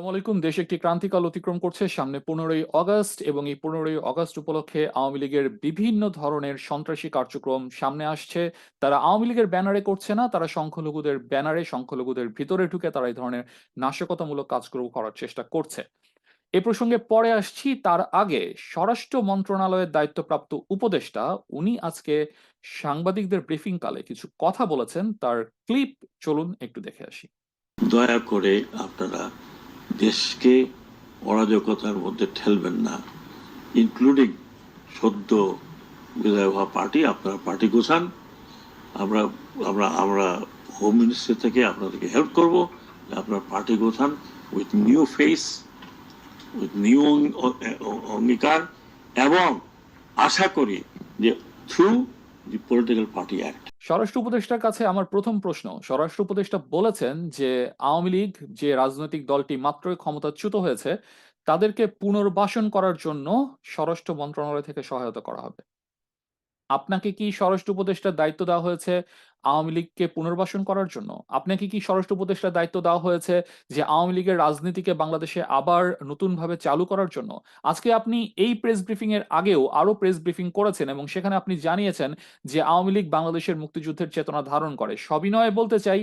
আলাইকুম। দেশ একটি ক্রান্তিকাল অতিক্রম করছে। সামনে পনেরোই অগস্ট এবং এই পনেরোই অগস্ট উপলক্ষে আওয়ামী লীগের বিভিন্ন ধরনের সন্ত্রাসী কার্যক্রম সামনে আসছে। তারা আওয়ামী লীগের ব্যানারে করছে না, তারা সংখ্যালঘুদের ব্যানারে, সংখ্যালঘুদের ভিতরে ঢুকে তারা এই ধরনের নাশকতামূলক কাজগুলো করার চেষ্টা করছে। এ প্রসঙ্গে পরে আসছি। তার আগে স্বরাষ্ট্র মন্ত্রণালয়ের দায়িত্বপ্রাপ্ত উপদেষ্টা, উনি আজকে সাংবাদিকদের ব্রিফিং কালে কিছু কথা বলেছেন। তার ক্লিপ চলুন, একটু দেখে আসি। দয়া করে আপনারা দেশকে অরাজকতার মধ্যে ঠেলবেন না ইনক্লুডিং সদ্য বিদায় হওয়া পার্টি, আপনারা পার্টি গোছান, আমরা আমরা আমরা হোম মিনিস্ট্রি থেকে আপনাদেরকে হেল্প করব, আপনার party গোছান with new face with new অঙ্গীকার, এবং আশা করি যে through the political party act স্বরাষ্ট্র উপদেষ্টার কাছে আমার প্রথম প্রশ্ন। স্বরাষ্ট্র উপদেষ্টা বলেছেন যে, আওয়ামী লীগ যে রাজনৈতিক দলটি মাত্রই ক্ষমতাচ্যুত হয়েছে, তাদেরকে পুনর্বাসন করার জন্য স্বরাষ্ট্র মন্ত্রণালয় থেকে সহায়তা করা হবে। আপনাকে কি স্বরাষ্ট্র উপদেষ্টার দায়িত্ব দেওয়া হয়েছে? আওয়ামী লীগকে পুনর্বাসন করার জন্য আপনাকে কি স্বরাষ্ট্র উপদেষ্টার দায়িত্ব দেওয়া হয়েছে যে আওয়ামী লীগের রাজনীতিকে বাংলাদেশে আবার নতুনভাবে চালু করার জন্য? আজকে আপনি এই প্রেস ব্রিফিং এর আগেও আরও প্রেস ব্রিফিং করেছেন এবং সেখানে আপনি জানিয়েছেন যে আওয়ামী লীগ বাংলাদেশের মুক্তিযুদ্ধের চেতনা ধারণ করে। সবিনয়ে বলতে চাই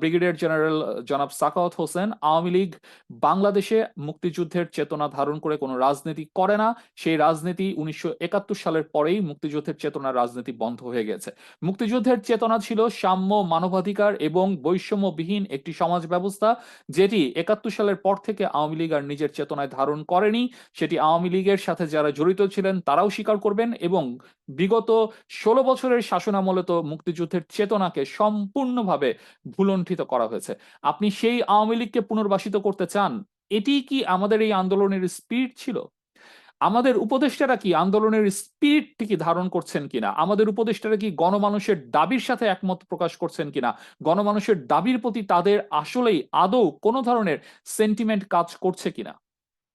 ব্রিগেডিয়ার জেনারেল জনাব সাকাওয়াত হোসেন, আওয়ামী লীগ বাংলাদেশে মুক্তিযুদ্ধের চেতনা ধারণ করে কোনো রাজনীতি করে না। সেই রাজনীতি উনিশশো একাত্তর সালের পরেই মুক্তিযুদ্ধের চেতনার রাজনীতি বন্ধ হয়ে গেছে। মুক্তিযুদ্ধের চেতনা ছিল সাম্য মানবাধিকার এবং বৈষম্যবিহীন একটি সমাজ ব্যবস্থা যেটি একাত্তর সালের পর থেকে আওয়ামী লীগ আর নিজের চেতনায় ধারণ করেনি। সেটি আওয়ামী লীগের সাথে যারা জড়িত ছিলেন, তারাও স্বীকার করবেন এবং বিগত ষোলো বছরের শাসনামলে তো মুক্তিযুদ্ধের চেতনাকে সম্পূর্ণভাবে ভুলণ্ঠিত করা হয়েছে। আপনি সেই আওয়ামী লীগকে পুনর্বাসিত করতে চান? এটি কি আমাদের এই আন্দোলনের স্পিরিট ছিল? আমাদের উপদেষ্টারা কি আন্দোলনের স্পিরিটটি ধারণ করছেন কিনা? আমাদের উপদেষ্টারা কি গণমানুষের দাবির সাথে একমত প্রকাশ করছেন কিনা? গণমানুষের দাবির প্রতি তাদের আসলেই আদৌ কোনো ধরনের সেন্টিমেন্ট কাজ করছে কিনা?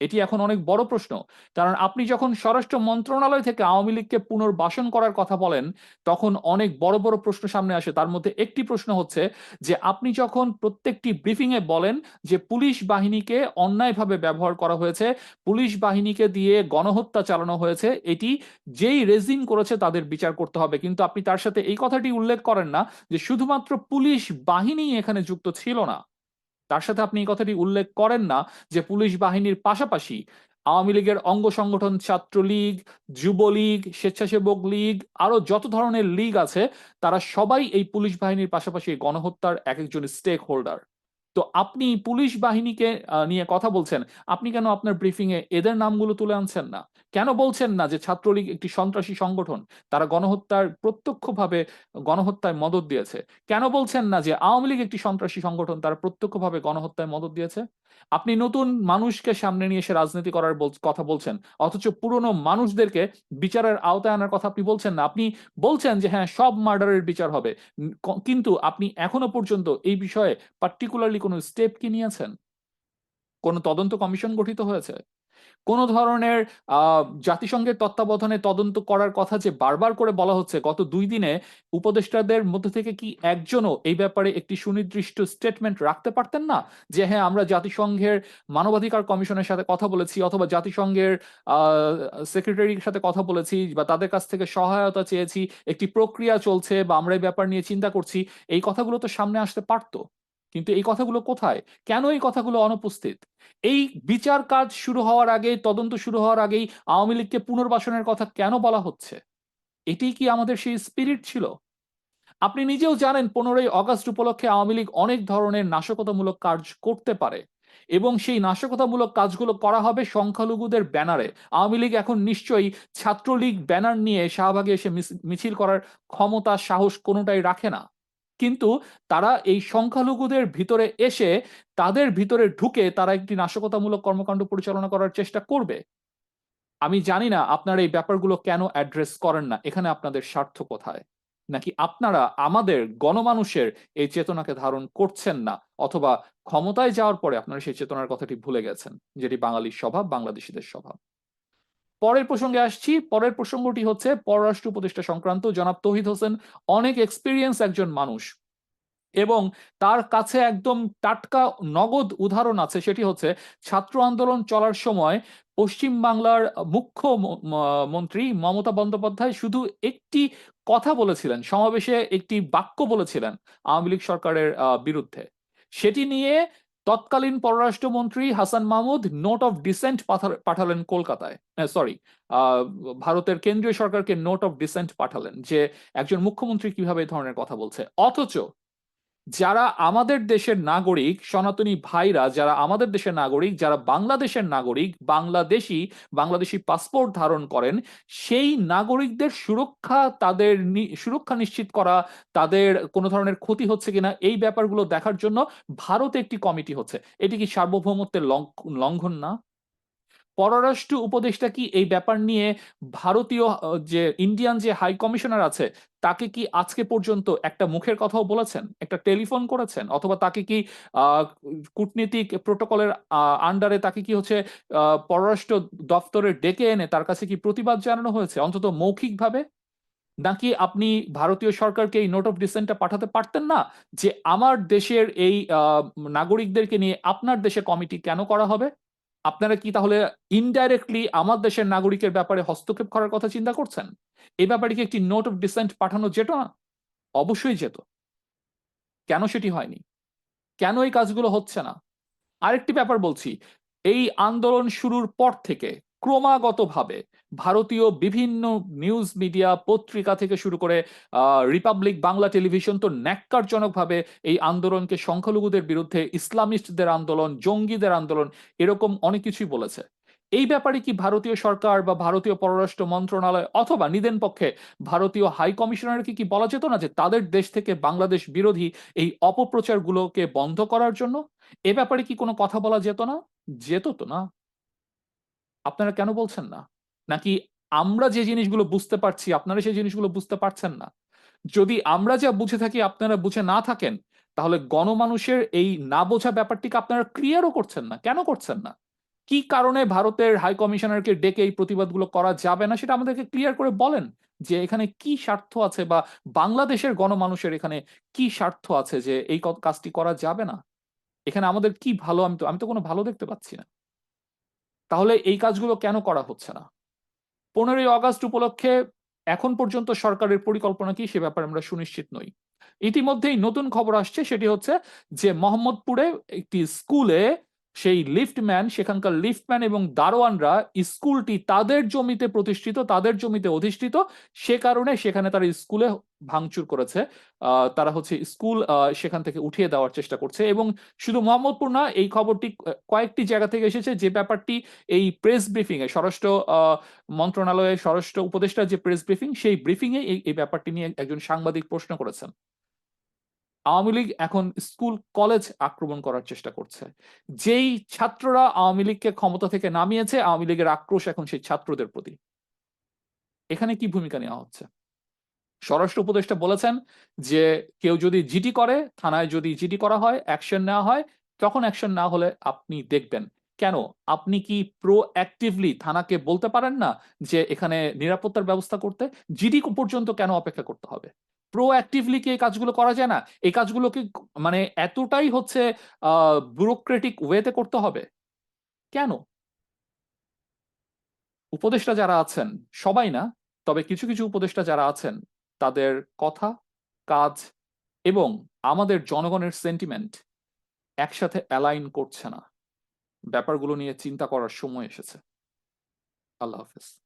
এটি এখন অনেক বড় প্রশ্ন। কারণ আপনি যখন স্বরাষ্ট্র মন্ত্রণালয় থেকে আওয়ামী লীগকে পুনর্বাসন করার কথা বলেন, তখন অনেক বড় বড় প্রশ্ন সামনে আসে। তার মধ্যে একটি প্রশ্ন হচ্ছে যে, আপনি যখন প্রত্যেকটি ব্রিফিং এ বলেন যে, পুলিশ বাহিনীকে অন্যায়ভাবে ব্যবহার করা হয়েছে, পুলিশ বাহিনীকে দিয়ে গণহত্যা চালানো হয়েছে, এটি যেই রেজিম করেছে তাদের বিচার করতে হবে। কিন্তু আপনি তার সাথে এই কথাটি উল্লেখ করেন না যে, শুধুমাত্র পুলিশ বাহিনী এখানে যুক্ত ছিল না। তার সাথে আপনি এই কথাটি উল্লেখ করেন না যে পুলিশ বাহিনীর পাশাপাশি আওয়ামী লীগের অঙ্গ সংগঠন ছাত্রলীগ, যুবলীগ, স্বেচ্ছাসেবক লীগ, আরও যত ধরনের লীগ আছে, তারা সবাই এই পুলিশ বাহিনীর পাশাপাশি গণহত্যার এক একজন স্টেক হোল্ডার তো আপনি পুলিশ বাহিনীকে নিয়ে কথা বলছেন। আপনি কেন আপনার ব্রিফিং এ এদের নামগুলো তুলে আনছেন না? কেন বলছেন না যে ছাত্রলীগ একটি সন্ত্রাসী সংগঠন? তারা গণহত্যার প্রত্যক্ষভাবে, গণহত্যায় মদত দিয়েছে। কেন বলছেন না যে আওয়ামী লীগ একটি সন্ত্রাসী সংগঠন? তারা প্রত্যক্ষভাবে গণহত্যায় মদত দিয়েছে? আপনি নতুন মানুষকে সামনে নিয়ে এসে রাজনীতি করার কথা বলছেন, অথচ পুরনো মানুষদেরকে বিচারের আওতায় আনার কথা আপনি বলছেন না। আপনি বলছেন যে হ্যাঁ সব মার্ডারের বিচার হবে। কিন্তু আপনি এখনও পর্যন্ত এই বিষয়ে পার্টিকুলারলি কোনো স্টেপ কি নিয়েছেন? কোন তদন্ত কমিশন গঠিত হয়েছে? কোন ধরনের জাতিসংঘের তত্ত্বাবধানে তদন্ত করার কথা যে বারবার করে বলা হচ্ছে, গত দুই দিনে উপদেষ্টাদের মধ্যে থেকে কি একজনও এই ব্যাপারে একটি সুনির্দিষ্ট স্টেটমেন্ট রাখতে পারতেন না? যে হ্যাঁ আমরা জাতিসংঘের মানবাধিকার কমিশনের সাথে কথা বলেছি অথবা জাতিসংঘের সেক্রেটারির সাথে কথা বলেছি বা তাদের কাছ থেকে সহায়তা চেয়েছি, একটি প্রক্রিয়া চলছে বা আমরা এই ব্যাপার নিয়ে চিন্তা করছি, এই কথাগুলো তো সামনে আসতে পারতো। কিন্তু এই কথাগুলো কোথায়? কেন এই কথাগুলো অনুপস্থিত? এই বিচার কাজ শুরু হওয়ার আগে তদন্ত শুরু হওয়ার আগেই আওয়ামী লীগকে পুনর্বাসনের কথা কেন বলা হচ্ছে? এটি কি আমাদের সেই স্পিরিট ছিল? আপনি নিজেও জানেন, পনেরোই অগস্ট উপলক্ষে আওয়ামী লীগ অনেক ধরনের নাশকতামূলক কাজ করতে পারে এবং সেই নাশকতামূলক কাজগুলো করা হবে সংখ্যালঘুদের ব্যানারে। আওয়ামী লীগ এখন নিশ্চয়ই ছাত্রলীগ ব্যানার নিয়ে শাহবাগে এসে মিছিল করার ক্ষমতা, সাহস কোনোটাই রাখে না। কিন্তু তারা এই সংখ্যালঘুদের ভিতরে এসে তাদের ভিতরে ঢুকে তারা একটি নাশকতামূলক কর্মকাণ্ড পরিচালনা করার চেষ্টা করবে। আমি জানি না আপনারা এই ব্যাপারগুলো কেন অ্যাড্রেস করেন না। এখানে আপনাদের স্বার্থ কোথায়? নাকি আপনারা আমাদের গণমানুষের এই চেতনাকে ধারণ করছেন না? অথবা ক্ষমতায় যাওয়ার পরে আপনারা সেই চেতনার কথাটি ভুলে গেছেন, যেটি বাঙালির স্বভাব, বাংলাদেশিদের স্বভাব। পরের প্রসঙ্গে আসছি। পরের প্রসঙ্গটি হচ্ছে পররাষ্ট্র উপদেষ্টা সংক্রান্ত। জনাব তহিদ হোসেন অনেক এক্সপিরিয়েন্স একজন মানুষ এবং তার কাছে একদম টাটকা নগদ উদাহরণ আছে। সেটি হচ্ছে ছাত্র আন্দোলন চলার সময় পশ্চিম বাংলার মুখ্য মন্ত্রী মমতা বন্দ্যোপাধ্যায় শুধু একটি কথা বলেছিলেন, সমাবেশে একটি বাক্য বলেছিলেন আওয়ামী লীগ সরকারের বিরুদ্ধে। সেটি নিয়ে তৎকালীন পররাষ্ট্রমন্ত্রী Hasan Mahmud note of dissent পাঠালেন কলকাতায়। সরি ভারতের কেন্দ্রীয় সরকারকে নোট অফ ডিসেন্ট পাঠালেন, যে একজন মুখ্যমন্ত্রী কীভাবে এই ধরনের কথা বলছে। অথচ যারা আমাদের দেশের নাগরিক, সনাতনী ভাইরা, যারা আমাদের দেশের নাগরিক, যারা বাংলাদেশের নাগরিক, বাংলাদেশি বাংলাদেশি পাসপোর্ট ধারণ করেন, সেই নাগরিকদের সুরক্ষা তাদের সুরক্ষা নিশ্চিত করা তাদের কোনো ধরনের ক্ষতি হচ্ছে কিনা, এই ব্যাপারগুলো দেখার জন্য ভারতে একটি কমিটি হচ্ছে। এটি কি সার্বভৌমত্বের লঙ্ঘ- লঙ্ঘন না? পররাষ্ট্র উপদেষ্টা কি এই ব্যাপার নিয়ে ভারতীয় যে ইন্ডিয়ান যে হাই কমিশনার আছে, তাকে কি আজকে পর্যন্ত একটা মুখের কথাও বলেছেন? একটা টেলিফোন করেছেন? অথবা তাকে কি কূটনীতিক প্রোটোকলের আন্ডারে তাকে কি হচ্ছে পররাষ্ট্র দপ্তরে ডেকে এনে তার কাছে কি প্রতিবাদ জানানো হয়েছে? অন্তত মৌখিকভাবে? নাকি আপনি ভারতীয় সরকারকে এই নোট অফ ডিসেন্টটা পাঠাতে পারতেন না যে আমার দেশের এই নাগরিকদেরকে নিয়ে আপনার দেশে কমিটি কেন করা হবে? আপনারা কি তাহলে ইনডাইরেক্টলি আমার দেশের নাগরিকের ব্যাপারে হস্তক্ষেপ করার কথা চিন্তা করছেন? এই ব্যাপারে কি একটি নোট অফ ডিসেন্ট পাঠানো যেত না? অবশ্যই যেত। কেন সেটি হয়নি? কেন এই কাজগুলো হচ্ছে না? আরেকটি ব্যাপার বলছি, এই আন্দোলন শুরুর পর থেকে ক্রমাগতভাবে ভারতীয় বিভিন্ন নিউজ মিডিয়া পত্রিকা থেকে শুরু করে রিপাবলিক বাংলা টেলিভিশন তো ন্যাক্কারজনকভাবে এই আন্দোলনকে সংখ্যালঘুদের বিরুদ্ধে, ইসলামিস্টদের আন্দোলন, জঙ্গিদের আন্দোলন এরকম অনেক কিছুই বলেছে। এই ব্যাপারে কি ভারতীয় সরকার বা ভারতীয় পররাষ্ট্র মন্ত্রণালয় অথবা নিদেন পক্ষে ভারতীয় হাই কমিশনারকে কি বলা যেত না যে তাদের দেশ থেকে বাংলাদেশ বিরোধী এই অপপ্রচারগুলোকে বন্ধ করার জন্য? এ ব্যাপারে কি কোনো কথা বলা যেত না? যেত তো না। আপনারা কেন বলছেন না? নাকি আমরা যে জিনিসগুলো বুঝতে পারছি, আপনারা সেই জিনিসগুলো বুঝতে পারছেন না? যদি আমরা যা বুঝে থাকি, আপনারা বুঝে না থাকেন, তাহলে গণমানুষের এই না বোঝা ব্যাপারটিকে আপনারা ক্লিয়ারও করছেন না। কেন করছেন না? কি কারণে ভারতের হাই কমিশনারকে ডেকে এই প্রতিবাদগুলো করা যাবে না, সেটা আমাদেরকে ক্লিয়ার করে বলেন যে এখানে কি স্বার্থ আছে বা বাংলাদেশের গণমানুষের এখানে কি স্বার্থ আছে যে এই কাজটি করা যাবে না? এখানে আমাদের কি ভালো? আমি তো আমি তো কোনো ভালো দেখতে পাচ্ছি না। তাহলে এই কাজগুলো কেন করা হচ্ছে না? পনেরোই আগস্ট উপলক্ষে এখন পর্যন্ত সরকারের পরিকল্পনা কি সে ব্যাপারে আমরা সুনিশ্চিত নই। ইতিমধ্যেই নতুন খবর আসছে, সেটি হচ্ছে যে মোহাম্মদপুরে একটি স্কুলে সেই লিফটম্যান সেখানকার লিফটম্যান এবং দারোয়ানরা স্কুলটি তাদের জমিতে প্রতিষ্ঠিত তাদের জমিতে অধিষ্ঠিত। সে কারণে সেখানে তারা স্কুলে ভাঙচুর করেছে। তারা হচ্ছে স্কুল সেখান থেকে উঠিয়ে দেওয়ার চেষ্টা করছে এবং শুধু মোহাম্মদপুর না এই খবরটি কয়েকটি জায়গা থেকে এসেছে যে ব্যাপারটি এই প্রেস ব্রিফিং এ স্বরাষ্ট্র আহ, মন্ত্রণালয়ের স্বরাষ্ট্র উপদেষ্টার যে প্রেস ব্রিফিং সেই ব্রিফিং এ এই ব্যাপারটি নিয়ে একজন সাংবাদিক প্রশ্ন করেছেন। আওয়ামী লীগ এখন স্কুল, কলেজ আক্রমণ করার চেষ্টা করছে। যেই ছাত্ররা আওয়ামী লীগকে ক্ষমতা থেকে নামিয়েছে, আওয়ামী লীগের আক্রোশ এখন সেই ছাত্রদের প্রতি। এখানে কি ভূমিকা নেওয়া হচ্ছে? স্বরাষ্ট্র উপদেষ্টা বলেছেন যে, কেউ যদি জিটি করে, থানায় যদি জিটি করা হয়, অ্যাকশন নেওয়া হয়, তখন অ্যাকশন না হলে আপনি দেখবেন। কেন? আপনি কি প্রো অ্যাক্টিভলি থানাকে বলতে পারেন না যে, এখানে নিরাপত্তার ব্যবস্থা করতে? জিডি পর্যন্ত কেন অপেক্ষা করতে হবে? প্রো অ্যাক্টিভলি কি এই কাজগুলো করা যায় না? এই কাজগুলোকে মানে এতটাই হচ্ছে ব্যুরোক্রেটিক ওয়েতে করতে হবে। কেন? উপদেষ্টা যারা আছেন, সবাই না, তবে কিছু কিছু উপদেষ্টা যারা আছেন, তাদের কথা, কাজ এবং আমাদের জনগণের সেন্টিমেন্ট একসাথে অ্যালাইন করছে না। ব্যাপারগুলো নিয়ে চিন্তা করার সময় এসেছে। আল্লাহ হাফেজ।